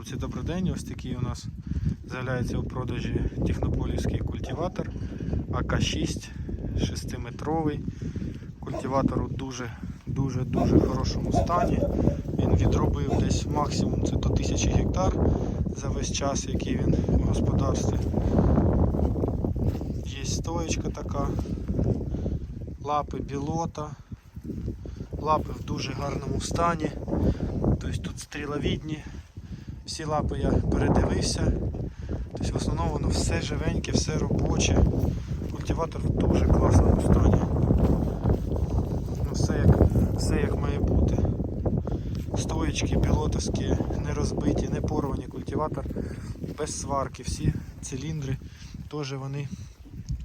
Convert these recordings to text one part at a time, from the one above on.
Хлопці, добрий день. Ось такий у нас з'являється у продажі технополівський культиватор АК6 6-метровий. Культиватор у дуже дуже дуже хорошому стані. Він відробив десь максимум це до 1000 гектар за весь час, який він в господарстві. Є стоечка така, лапи білота, лапи в дуже гарному стані. Тобто тут стріловідні. Всі лапи я передивився. Тобто в основному воно все живеньке, все робоче. Культиватор в дуже класному стані. Ну, все, як, все як має бути. Стоєчки пілотовські, не розбиті, не порвані. Культиватор без сварки. Всі циліндри теж вони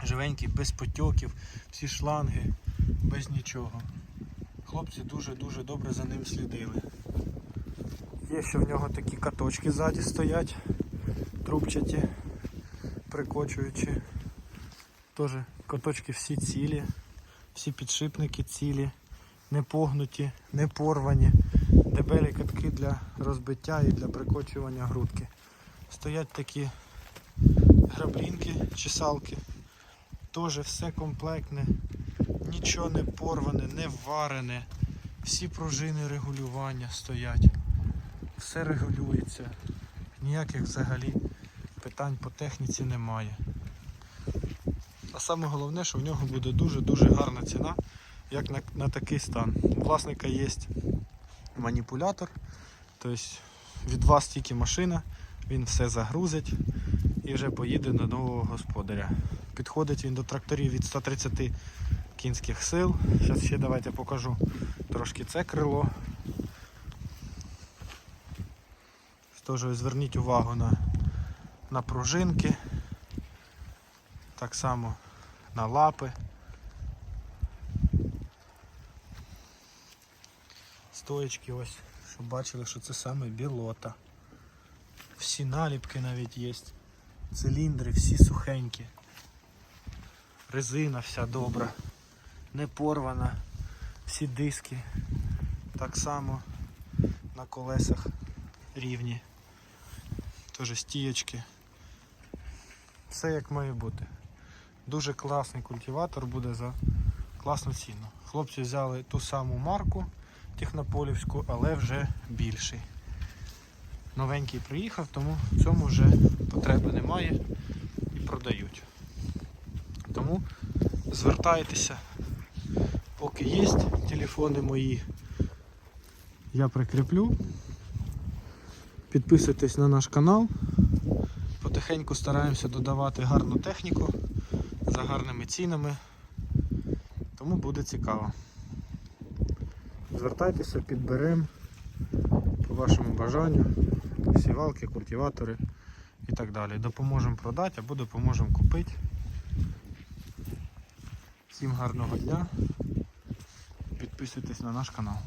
живенькі, без потьоків, всі шланги, без нічого. Хлопці дуже-дуже добре за ним слідили. Є ще в нього такі каточки ззаді стоять, трубчаті, прикочуючі. Теж каточки всі цілі, всі підшипники цілі, не погнуті, не порвані. Дебелі катки для розбиття і для прикочування грудки. Стоять такі граблінки, чесалки. Теж все комплектне, нічого не порване, не варене. Всі пружини регулювання стоять все регулюється. Ніяких взагалі питань по техніці немає. А саме головне, що в нього буде дуже-дуже гарна ціна, як на, на такий стан. У власника є маніпулятор, тобто від вас тільки машина, він все загрузить і вже поїде до нового господаря. Підходить він до тракторів від 130 кінських сил. Зараз ще давайте покажу трошки це крило. Тож зверніть увагу на, на пружинки, так само на лапи. Стоечки ось, щоб бачили, що це саме білота. Всі наліпки навіть є. Циліндри, всі сухенькі. Резина вся добра, не порвана, всі диски так само на колесах рівні. Теж стієчки. Все як має бути. Дуже класний культиватор буде за класну ціну. Хлопці взяли ту саму марку технополівську, але вже більший. Новенький приїхав, тому в цьому вже потреби немає і продають. Тому звертайтеся, поки є телефони мої, я прикріплю. Підписуйтесь на наш канал. Потихеньку стараємося додавати гарну техніку за гарними цінами. Тому буде цікаво. Звертайтеся, підберемо по вашому бажанню сівалки, культиватори і так далі. Допоможемо продати або допоможемо купити. Всім гарного дня. Підписуйтесь на наш канал.